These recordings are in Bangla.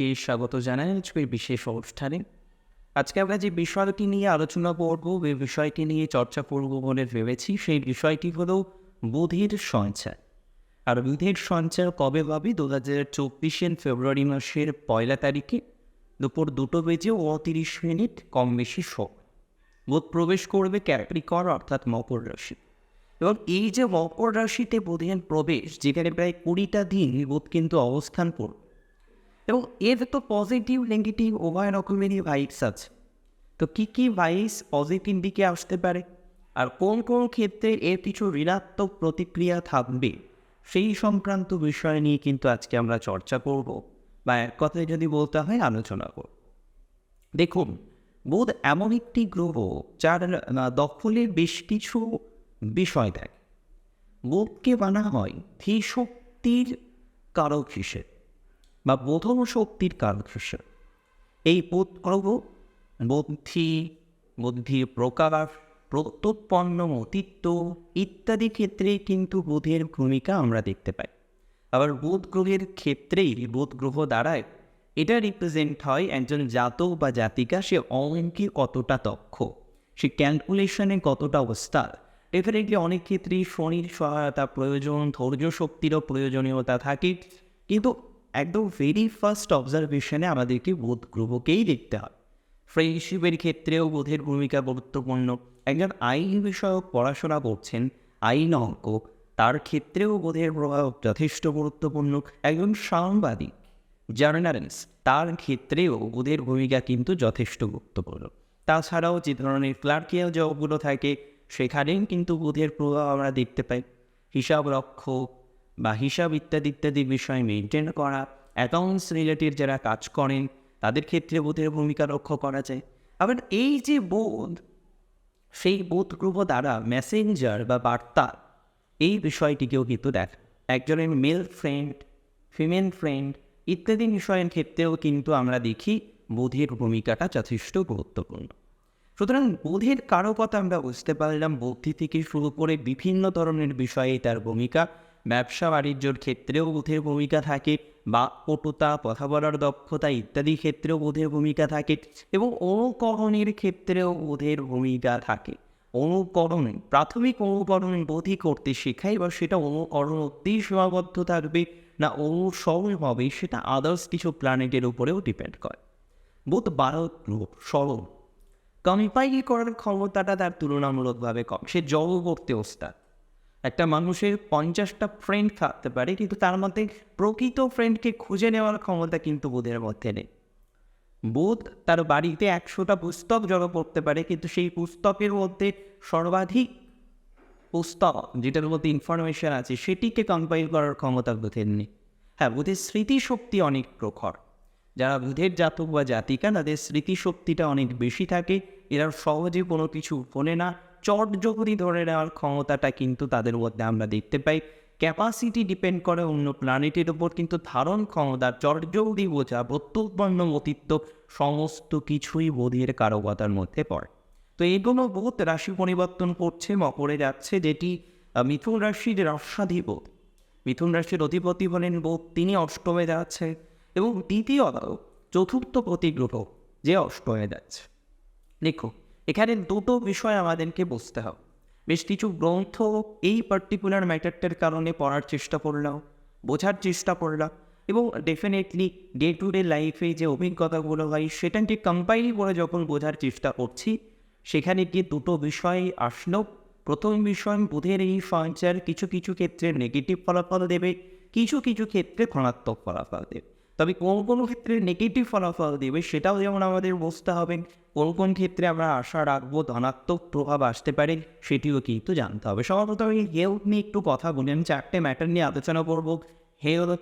সকলকে স্বাগত জানাই আজকের বিশেষ অনুষ্ঠানে। আজকে আমরা যে বিষয়টি নিয়ে আলোচনা করব যে বিষয়টি নিয়ে চর্চা করব বলে ভেবেছি, সেই বিষয়টি হলো বুধির সঞ্চার। আর বুধির সঞ্চার কবে হবে? দু হাজার চব্বিশের ফেব্রুয়ারি মাসের পয়লা তারিখে দুপুর দুটো বেজে উনতিরিশ মিনিট কম বেশি সময়। বুধ প্রবেশ করবে ক্যাপ্রিকর, অর্থাৎ মকর রাশি। এবং এই যে মকর রাশিতে বুধের প্রবেশ, যেখানে প্রায় কুড়িটা দিন বুধ কিন্তু অবস্থান করবে। এবং এর তো পজিটিভ নেগেটিভ উভয় রকমেরই ভাইবস আছে তো কী কী ভাইস পজিটিভ দিকে আসতে পারে আর কোন কোন ক্ষেত্রে এর কিছু ঋণাত্মক প্রতিক্রিয়া থাকবে সেই সংক্রান্ত বিষয় নিয়ে কিন্তু আজকে আমরা চর্চা করব বা এক কথায় যদি বলতে হয়, আলোচনা করব। দেখুন, বুধ এমন একটি গ্রহ যার দখলে বেশ কিছু বিষয় দেয় বুধকে বানা হয় ধীশক্তির কারক হিসেবে। বা বোধন শক্তির কারক এই বুধ গ্রহ বুদ্ধি বুদ্ধির প্রকাশ প্রত্যুৎপন্ন অতীত্ব ইত্যাদি ক্ষেত্রে কিন্তু বোধের ভূমিকা আমরা দেখতে পাই। আবার বোধ গ্রহের ক্ষেত্রেই বোধ গ্রহ দ্বারায় এটা রিপ্রেজেন্ট হয় একজন জাতক বা জাতিকা, সে অঙ্কে কতটা দক্ষ, সে ক্যালকুলেশনে কতটা ওস্তাদ ডেফিনেটলি অনেক ক্ষেত্রেই শনির সহায়তা প্রয়োজন ধৈর্য শক্তিরও প্রয়োজনীয়তা থাকে। কিন্তু একদম ভেরি ফার্স্ট অবজারভেশনে আমাদেরকে বোধ গ্রহকেই দেখতে হয়। ফ্রেন্ডশিপের ক্ষেত্রেও বোধের ভূমিকা গুরুত্বপূর্ণ। একজন আইন বিষয়ক পড়াশোনা করছেন, আইন অঙ্ক। তার ক্ষেত্রেও বোধের প্রভাব যথেষ্ট গুরুত্বপূর্ণ। একজন সাংবাদিক, জার্নালিস্ট, তার ক্ষেত্রেও বোধের ভূমিকা কিন্তু যথেষ্ট গুরুত্বপূর্ণ। তাছাড়াও যে ধরনের ক্লার্কিয়াল জবগুলো থাকে, সেখানেও কিন্তু বোধের প্রভাব আমরা দেখতে পাই। হিসাব রক্ষক বা হিসাব ইত্যাদি ইত্যাদি বিষয় মেনটেন করা অ্যাকাউন্টস রিলেটেড যারা কাজ করেন, তাদের ক্ষেত্রে বোধের ভূমিকা লক্ষ্য করা যায়। আবার এই যে বোধ, সেই বোধ গ্রহ দ্বারা মেসেঞ্জার বা বার্তা, এই বিষয়টিকেও কিন্তু দেখ একজনের মেল ফ্রেন্ড ফিমেল ফ্রেন্ড ইত্যাদি বিষয়ের ক্ষেত্রেও কিন্তু আমরা দেখি বোধের ভূমিকাটা যথেষ্ট গুরুত্বপূর্ণ। সুতরাং বোধের কারকতা আমরা বুঝতে পারলাম, বুদ্ধি থেকে শুরু করে বিভিন্ন ধরনের বিষয়ে তার ভূমিকা ব্যবসা বাণিজ্যর ক্ষেত্রেও বোধের ভূমিকা থাকে বা পটুতা কথা বলার দক্ষতা ইত্যাদি ক্ষেত্রেও বোধের ভূমিকা থাকে এবং অনুকরণের ক্ষেত্রেও বোধের ভূমিকা থাকে। অনুকরণ, প্রাথমিক অনুকরণ বোধই করতে শেখায় বা সেটা অনুকরণ অব্দিই সীমাবদ্ধ থাকবে না অনুসরণ হবে সেটা আদার্স কিছু প্ল্যানেটের উপরেও ডিপেন্ড করে। বোধ বারো রূপ সরল কম্পাইল করার ক্ষমতাটা তার তুলনামূলকভাবে কম। সে জল করতে ওস্তাদ একটা মানুষের পঞ্চাশটা ফ্রেন্ড থাকতে পারে, কিন্তু তার মধ্যে প্রকৃত ফ্রেন্ডকে খুঁজে নেওয়ার ক্ষমতা কিন্তু বোধের মধ্যে নেই। বোধ তার বাড়িতে একশোটা পুস্তক জড়ো করতে পারে, কিন্তু সেই পুস্তকের মধ্যে সর্বাধিক পুস্তক যেটার মধ্যে ইনফরমেশন আছে, সেটিকে কম্পাইল করার ক্ষমতা বোধের নেই। হ্যাঁ বোধের স্মৃতিশক্তি অনেক প্রখর। যারা বুধের জাতক বা জাতিকা, তাদের স্মৃতিশক্তিটা অনেক বেশি থাকে, এরা সহজে কোনো কিছু ফোনে না চট জগতি ধরে নেওয়ার ক্ষমতাটা কিন্তু তাদের মধ্যে আমরা দেখতে পাই। ক্যাপাসিটি ডিপেন্ড করে অন্য প্ল্যানেটের ওপর কিন্তু ধারণ ক্ষমতা চটজলদি বোঝা, প্রত্যুৎপন্ন অতীত্ব সমস্ত কিছুই বোধের কারকতার মধ্যে পড়ে। তো এগুলো বহুত রাশি পরিবর্তন করছে, মকরে যাচ্ছে, যেটি মিথুন রাশির রাষ্ট্রাধিপত মিথুন রাশির অধিপতি হলেন বোধ, তিনি অষ্টমে যাচ্ছে এবং দ্বিতীয়ত, চতুর্থ প্রতিগ্রহ, যে অষ্টমে যাচ্ছে। দেখো এখানে দুটো বিষয় আমাদেরকে বুঝতে হবে। বেশ কিছু গ্রন্থ এই পার্টিকুলার ম্যাটারটার কারণে পড়ার চেষ্টা করলাম, বোঝার চেষ্টা করলাম এবং ডেফিনেটলি ডে টু ডে লাইফে যে অভিজ্ঞতাগুলো হয় সেটাকে কম্পাইল করে যখন বোঝার চেষ্টা করছি, সেখানে গিয়ে দুটো বিষয় আসলো। প্রথম বিষয় বোধের এই সঞ্চার কিছু কিছু ক্ষেত্রে নেগেটিভ ফলাফল দেবে, কিছু কিছু ক্ষেত্রে ধনাত্মক ফলাফল দেবে। তবে কোন কোন ক্ষেত্রে নেগেটিভ ফলাফল দেবে সেটাও যেমন আমাদের বুঝতে হবে। কোন কোন ক্ষেত্রে আমরা আশা রাখব, ধনাত্মক প্রভাব আসতে পারে সেটিও কিন্তু জানতে হবে। সর্বপ্রথম আমি হেলথ নিয়ে একটু কথা বলি। আমি চারটে ম্যাটার নিয়ে আলোচনা করব। হেলথ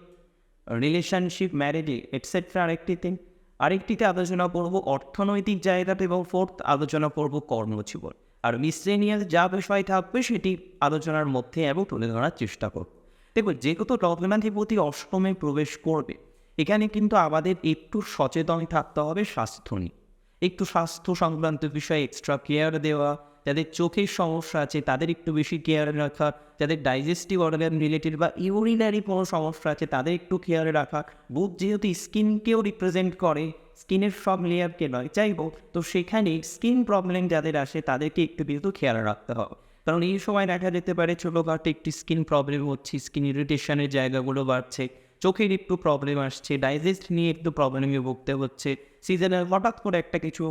রিলেশনশিপ ম্যারেজে এটসেট্রা আরেকটিতে। আরেকটিতে আলোচনা করব অর্থনৈতিক জায়গাতে এবং ফোর্থ আলোচনা করব কর্মজীবন। আর মিসলেনিয়াস যা বিষয় থাকবে সেটি আলোচনার মধ্যে এবং তুলে ধরার চেষ্টা করব। দেখো যেহেতু লগ্নাধিপতি অষ্টমে প্রবেশ করবে এখানে কিন্তু আমাদের একটু সচেতন থাকতে হবে স্বাস্থ্য নিয়ে। একটু স্বাস্থ্য সংক্রান্ত বিষয়ে এক্সট্রা কেয়ার দেওয়া, যাদের চোখের সমস্যা আছে তাদের একটু বেশি কেয়ারে রাখা, যাদের ডাইজেস্টিভ অর্গান রিলেটেড বা ইউরিনারি কোনো সমস্যা আছে তাদের একটু কেয়ারে রাখা। বুধ যেহেতু স্কিনকেও রিপ্রেজেন্ট করে স্কিনের সব লেয়ারকে নয় হোক, তো সেখানে স্কিন প্রবলেম যাদের আসে তাদেরকে একটু কিন্তু খেয়াল রাখতে হবে। কারণ এই সময় দেখা যেতে পারে ছোটোখাটো একটি স্কিন প্রবলেম হচ্ছে স্কিন ইরিটেশনের জায়গাগুলো বাড়ছে। চোখের একটু প্রবলেম আসছে ডাইজেস্ট নিয়ে একটু প্রবলেমে ভুগতে হচ্ছে। সিজনের হঠাৎ করে একটা কিছু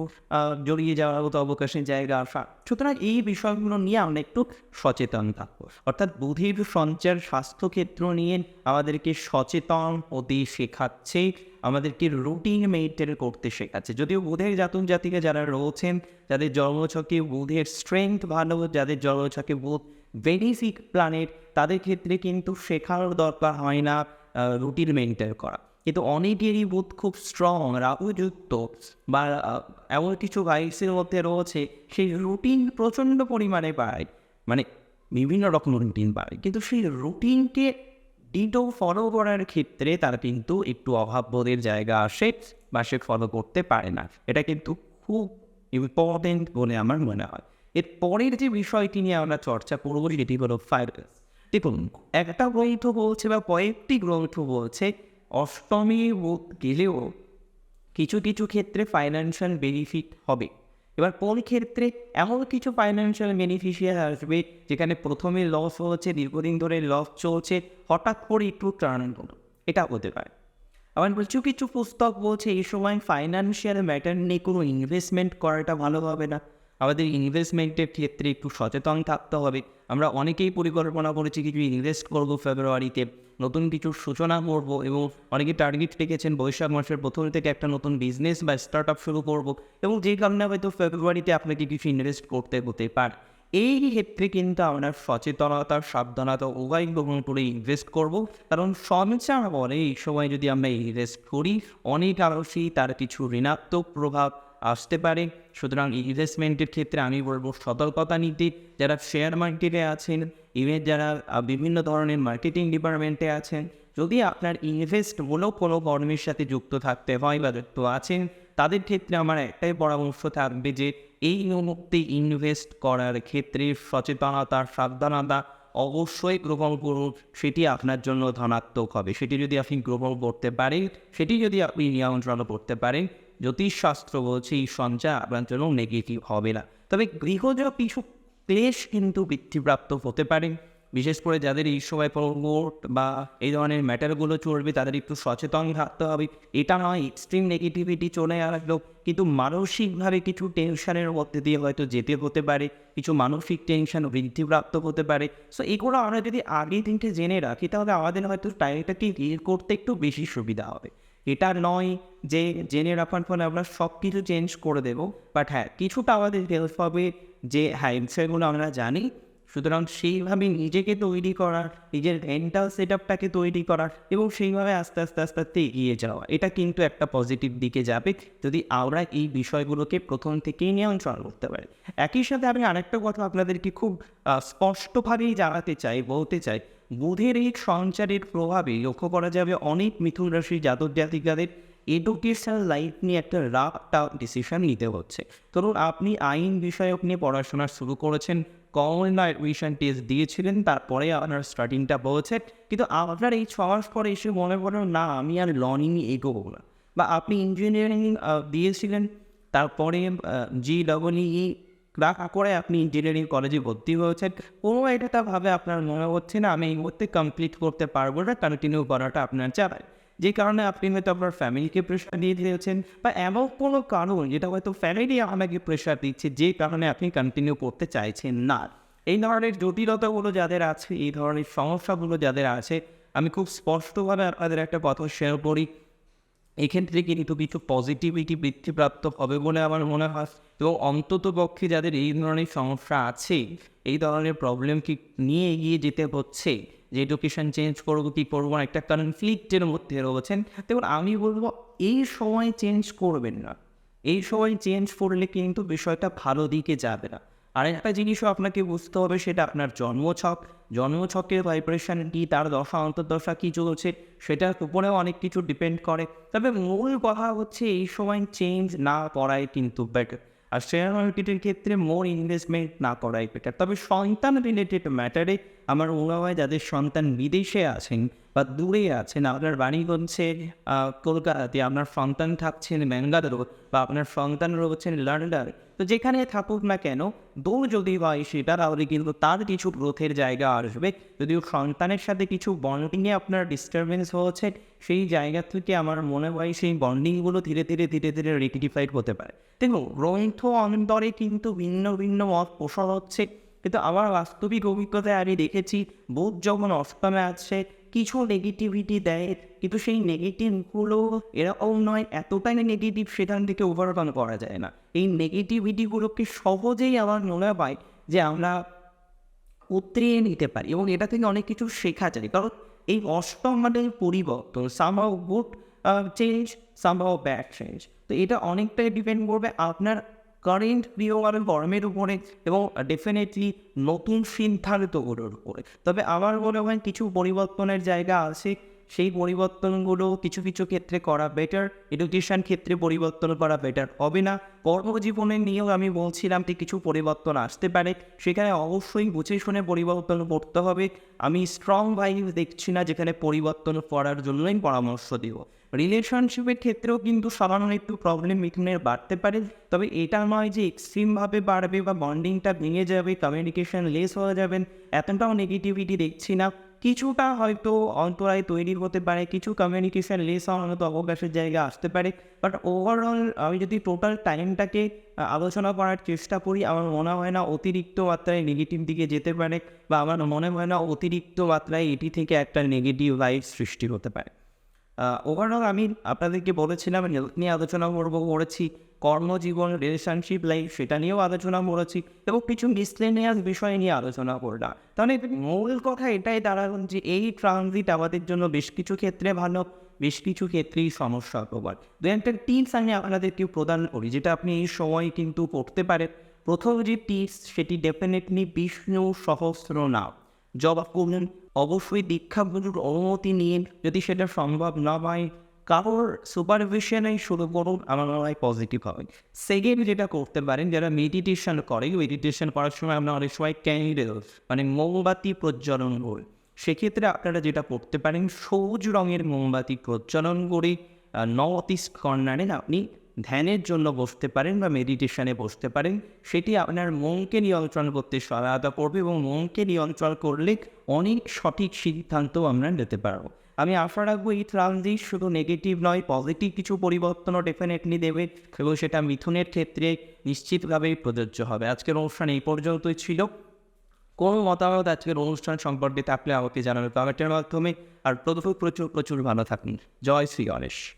জড়িয়ে যাওয়ার মতো অবকাশের জায়গা আসা। সুতরাং এই বিষয়গুলো নিয়ে আমরা একটু সচেতন থাকব। অর্থাৎ বুধির সঞ্চার স্বাস্থ্যক্ষেত্র নিয়ে আমাদেরকে সচেতন হতে শেখাচ্ছে, আমাদেরকে রুটিন মেনটেন করতে শেখাচ্ছে। যদিও বুধের জাতক জাতিকা যারা রয়েছেন, যাদের জন্মছকে বুধের স্ট্রেংথ ভালো, যাদের জন্মছকে বুধ বেনিফিক প্ল্যানেট তাদের ক্ষেত্রে কিন্তু শেখার দরকার হয় না। রুটিন মেনটেন করা। কিন্তু অনেকেরই বোধ খুব স্ট্রং রাহুযুক্ত বা এমন কিছু ভাইসের মধ্যে রয়েছে, সেই রুটিন প্রচণ্ড পরিমাণে পায়। মানে বিভিন্ন রকম রুটিন পায়। কিন্তু সেই রুটিনকে ডিটো ফলো করার ক্ষেত্রে তার কিন্তু একটু অভাববোধের জায়গা আসে বা সে ফলো করতে পারে না। এটা কিন্তু খুব ইম্পর্টেন্ট বলে আমার মনে হয়। এর পরের যে বিষয়টি নিয়ে আমরা চর্চা করব সেটি হলো ফাইবাস দেখুন, একটা গ্রন্থ বলছে বা কয়েকটি গ্রন্থ বলছে, অষ্টমী গেলেও কিছু কিছু ক্ষেত্রে ফাইন্যান্সিয়াল বেনিফিট হবে। এবার কোন ক্ষেত্রে এমন কিছু ফাইন্যান্সিয়াল বেনিফিশিয়াল আসবে যেখানে প্রথমে লস হচ্ছে, দীর্ঘদিন ধরে লস চলছে, হঠাৎ করে একটু টার্ন হলো, এটা হতে পারে। আবার কিছু কিছু পুস্তক বলছে, এই সময় ফাইন্যান্সিয়াল ম্যাটার নিয়ে কোনো ইনভেস্টমেন্ট করাটা ভালো হবে না। আমাদের ইনভেস্টমেন্টের ক্ষেত্রে একটু সচেতন থাকতে হবে। আমরা অনেকেই পরিকল্পনা করেছি কিছু ইনভেস্ট করব ফেব্রুয়ারিতে নতুন কিছু সূচনা করব এবং অনেকে টার্গেট রেখেছেন বৈশাখ মাসের প্রথম থেকে একটা নতুন বিজনেস বা স্টার্ট আপ শুরু করব এবং যে কারণে হয়তো ফেব্রুয়ারিতে আপনাকে কিছু ইনভেস্ট করতে হতে পারে। এই ক্ষেত্রে কিন্তু আমরা সচেতনতা সাবধানতা উভয় গ্রহণ করে ইনভেস্ট করব। কারণ সঞ্চার বলে এই সময় যদি আমরা ইনভেস্ট করি, অনেক আরসই তার কিছু ঋণাত্মক প্রভাব আসতে পারে। সুতরাং ইনভেস্টমেন্টের ক্ষেত্রে আমি বলব সতর্কতা নিতে। যারা শেয়ার মার্কেটে আছেন ইভেন যারা বিভিন্ন ধরনের মার্কেটিং ডিপার্টমেন্টে আছেন, যদি আপনার ইনভেস্ট হলেও কোনো কর্মের সাথে যুক্ত থাকতে হয় বা যুক্ত আছেন, তাদের ক্ষেত্রে আমার একটাই পরামর্শ থাকবে যে, এই মুহূর্তে ইনভেস্ট করার ক্ষেত্রে সচেতনতা, সাবধানতা অবশ্যই গ্রহণ করুন। সেটি আপনার জন্য ধনাত্মক হবে। সেটি যদি আপনি গ্রহণ করতে পারেন, সেটি যদি আপনি নিয়ন্ত্রণ করতে পারেন জ্যোতিষশাস্ত্র বলছে, এই সঞ্চয় আপনার জন্য নেগেটিভ হবে না। তবে গৃহজ কিছু ক্লেশ কিন্তু বৃদ্ধিপ্রাপ্ত হতে পারে। বিশেষ করে যাদের এই সময় প্রমোট বা এই ধরনের ম্যাটারগুলো চলবে, তাদের একটু সচেতন থাকতে হবে। এটা নয় এক্সট্রিম নেগেটিভিটি চলে আসলো, কিন্তু মানসিকভাবে কিছু টেনশনের মধ্যে দিয়ে হয়তো যেতে হতে পারে, কিছু মানসিক টেনশন বৃদ্ধিপ্রাপ্ত হতে পারে। সো এগুলো আমরা যদি আগে থেকে জেনে রাখি, তাহলে আমাদের হয়তো টাইমটাকে ডিল করতে একটু বেশি সুবিধা হবে। এটা নয় যে জেনে রাখার ফলে আমরা সব কিছু চেঞ্জ করে দেবো বাট হ্যাঁ কিছুটা আমাদের হেল্প হবে যে হ্যাঁ বিষয়গুলো আমরা জানি। সুতরাং সেইভাবে নিজেকে তৈরি করার নিজের মেন্টাল সেট আপটাকে তৈরি করার এবং সেইভাবে আস্তে আস্তে আস্তে আস্তে এগিয়ে যাওয়া, এটা কিন্তু একটা পজিটিভ দিকে যাবে যদি আমরা এই বিষয়গুলোকে প্রথম থেকেই নিয়ন্ত্রণ করতে পারি। একই সাথে আমি আরেকটা কথা আপনাদেরকে খুব স্পষ্টভাবেই জানাতে চাই, বলতে চাই। বুধের এই সঞ্চারের প্রভাবে লক্ষ্য করা যাবে অনেক মিথুন রাশির জাতক জাতিকাদের এডুকেশনাল লাইফ নিয়ে একটা রাফ টাফ ডিসিশন নিতে হচ্ছে। ধরুন আপনি আইন বিষয়ক নিয়ে পড়াশোনা শুরু করেছেন কমন অ্যাডমিশন টেস্ট দিয়েছিলেন, তারপরে আপনার স্টার্টিংটা বলছে, কিন্তু আপনার এই ছ মাস পরে এসে মনে করেন না, আমি আর ল নিয়ে এগোবো না। বা আপনি ইঞ্জিনিয়ারিং দিয়েছিলেন, তারপরে জি ডবল ই ক্রাক করে আপনি ইঞ্জিনিয়ারিং কলেজে ভর্তি হয়েছেন কোনো একটা ভাবে আপনার মনে হচ্ছে না, আমি এই মুহূর্তে কমপ্লিট করতে পারব না কন্টিনিউ করাটা আপনার চালায় যে কারণে আপনি হয়তো আপনার ফ্যামিলিকে প্রেশার দিয়ে দিয়েছেন, বা এমন কোনো কারণ যেটা হয়তো ফ্যামিলি আপনাকে প্রেশার দিচ্ছে, যে কারণে আপনি কন্টিনিউ করতে চাইছেন না। এই ধরনের জটিলতাগুলো যাদের আছে, এই ধরনের সমস্যাগুলো যাদের আছে, আমি খুব স্পষ্টভাবে আপনাদের একটা কথা শেয়ার করি। এক্ষেত্রে কিন্তু কিছু পজিটিভিটি বৃদ্ধিপ্রাপ্ত হবে বলে আমার মনে হয়। এবং অন্তত পক্ষে যাদের এই ধরনের সমস্যা আছে, এই ধরনের প্রবলেম কি নিয়ে এগিয়ে যেতে হচ্ছে, যে এডুকেশন চেঞ্জ করব, কি করব না, একটা কনফ্লিক্টের মধ্যে রয়েছেন। দেখুন, আমি বলব, এই সময় চেঞ্জ করবেন না। এই সময় চেঞ্জ করলে কিন্তু বিষয়টা ভালো দিকে যাবে না। আর একটা জিনিসও আপনাকে বুঝতে হবে, সেটা আপনার জন্মছক। জন্মছকের ভাইব্রেশন কী, তার দশা, অন্তর্দশা কী চলছে, সেটার উপরেও অনেক কিছু ডিপেন্ড করে। তবে মূল কথা হচ্ছে, এই সময় চেঞ্জ না করাই কিন্তু বেটার আর শেয়ার মার্কেটের ক্ষেত্রে মোর ইনভেস্টমেন্ট না করাই বেটার তবে সন্তান রিলেটেড ম্যাটারে আমার হয় যাদের সন্তান বিদেশে আছেন বা দূরে আছেন, আপনার বাড়ি হচ্ছে কলকাতাতে, আপনার সন্তান থাকছেন ব্যাঙ্গালোর বা আপনার সন্তান রয়েছেন লন্ডন, তো যেখানে থাকুক না কেন, দূর যদি হয় সেটা, তাহলে কিন্তু তার কিছু গ্রোথের জায়গা আসবে। যদিও সন্তানের সাথে কিছু বন্ডিংয়ে আপনার ডিস্টারবেন্স হচ্ছে, সেই জায়গা থেকে আমার মনে হয় সেই বন্ডিংগুলো ধীরে ধীরে ধীরে ধীরে রেকটিফাইড হতে পারে। দেখুন, গ্রন্থ অন্তরে কিন্তু ভিন্ন ভিন্ন মত পোষণ হচ্ছে। কিন্তু আমার বাস্তবিক অভিজ্ঞতায় আমি দেখেছি, বুধ যখন অষ্টমে আছে, কিছু নেগেটিভিটি দেয়, কিন্তু সেই নেগেটিভগুলো এরকম নয়, এতটাই নেগেটিভ সেখান থেকে ওভারকাম করা যায় না। এই নেগেটিভিটিগুলোকে সহজেই আমার মনে হয় যে আমরা উতরিয়ে নিতে পারি এবং এটা থেকে অনেক কিছু শেখা যায়। কারণ এই অষ্টম মানে পরিবর্তন somehow good change somehow bad change তো এটা অনেকটাই ডিপেন্ড করবে আপনার কারেন্ট প্রিয় মানে কর্মের উপরে এবং ডেফিনেটলি নতুন সিদ্ধান্তগুলোর উপরে। তবে আমার মনে হয় কিছু পরিবর্তনের জায়গা আছে, সেই পরিবর্তনগুলো কিছু কিছু ক্ষেত্রে করা বেটার এডুকেশান ক্ষেত্রে পরিবর্তন করা বেটার হবে না। কর্মজীবনে নিয়েও আমি বলছিলাম যে কিছু পরিবর্তন আসতে পারে, সেখানে অবশ্যই বুঝে শুনে পরিবর্তন করতে হবে। আমি স্ট্রং ভাইব দেখছি না যেখানে পরিবর্তন করার জন্যই পরামর্শ দিব। রিলেশনশিপের ক্ষেত্রেও কিন্তু সাধারণ একটু প্রবলেম মিথুনের বাড়তে পারে। তবে এটা নয় যে এক্সট্রিমভাবে বাড়বে বা বন্ডিংটা ভেঙে যাবে কমিউনিকেশন লেস হয়ে যাবেন এতটাও নেগেটিভিটি দেখছি না। কিছুটা হয়তো অন্তরায় তৈরি হতে পারে, কিছু কমিউনিকেশন লেস হওয়ার মতো অবকাশের জায়গা আসতে পারে। বাট ওভারঅল আমি যদি টোটাল টাইমটাকে আলোচনা করার চেষ্টা করি, আমার মনে হয় না অতিরিক্ত মাত্রায় নেগেটিভ দিকে যেতে পারে, বা আমার মনে হয় না অতিরিক্ত মাত্রায় এটি থেকে একটা নেগেটিভ লাইফ সৃষ্টি হতে পারে। ওভারঅল আমি আপনাদেরকে বলেছিলাম হেলথ নিয়ে আলোচনা করব, করেছি, কর্মজীবন রিলেশনশিপ লাইফ সেটা নিয়েও আলোচনা করেছি এবং কিছু মিসলেনিয়াস বিষয় নিয়ে আলোচনা করলাম। তাহলে মূল কথা এটাই দাঁড়াল যে এই ট্রানজিট আমাদের জন্য বেশ কিছু ক্ষেত্রে ভালো, বেশ কিছু ক্ষেত্রেই সমস্যা প্রবল দু একটা টিপস আমি আপনাদেরকে প্রদান করি, যেটা আপনি এই সময় কিন্তু করতে পারেন। প্রথম যে টিপস সেটি ডেফিনেটলি বিষ্ণু সহস্র নাম জবা করুন অবশ্যই দীক্ষাগুরুর অনুমতি নিন। যদি সেটা সম্ভব না হয়, কারোর সুপারভিশনে শুরু করুন, আমার মনে হয় পজিটিভ হবে। সেকেন্ড যেটা করতে পারেন, যারা মেডিটেশন করে মেডিটেশন করার সময় আমরা অনেক সময় ক্যান্ডেল মানে মোমবাতি প্রজ্বলন করি। সেক্ষেত্রে আপনারা যেটা করতে পারেন, সবুজ রঙের মোমবাতি প্রজ্বলন করে নর্থ ইস্ট কর্নারে আপনি ধ্যানের জন্য বসতে পারেন বা মেডিটেশনে বসতে পারেন, সেটি আপনার মনকে নিয়ন্ত্রণ করতে সহায়তা করবে এবং মনকে নিয়ন্ত্রণ করলে অনেক সঠিক সিদ্ধান্ত আমরা নিতে পারব। আমি আশা রাখব এই ট্রানজিট শুধু নেগেটিভ নয় পজিটিভ কিছু পরিবর্তনও ডেফিনেটলি দেবে এবং সেটা মিথুনের ক্ষেত্রে নিশ্চিতভাবেই প্রযোজ্য হবে। আজকের অনুষ্ঠান এই পর্যন্তই ছিল। কোনো মতামত আজকের অনুষ্ঠান সম্পর্কে থাকলে আমাকে জানাবে কমেন্টের মাধ্যমে। আর প্রচুর প্রচুর প্রচুর ভালো থাকুন। জয় শ্রী গণেশ।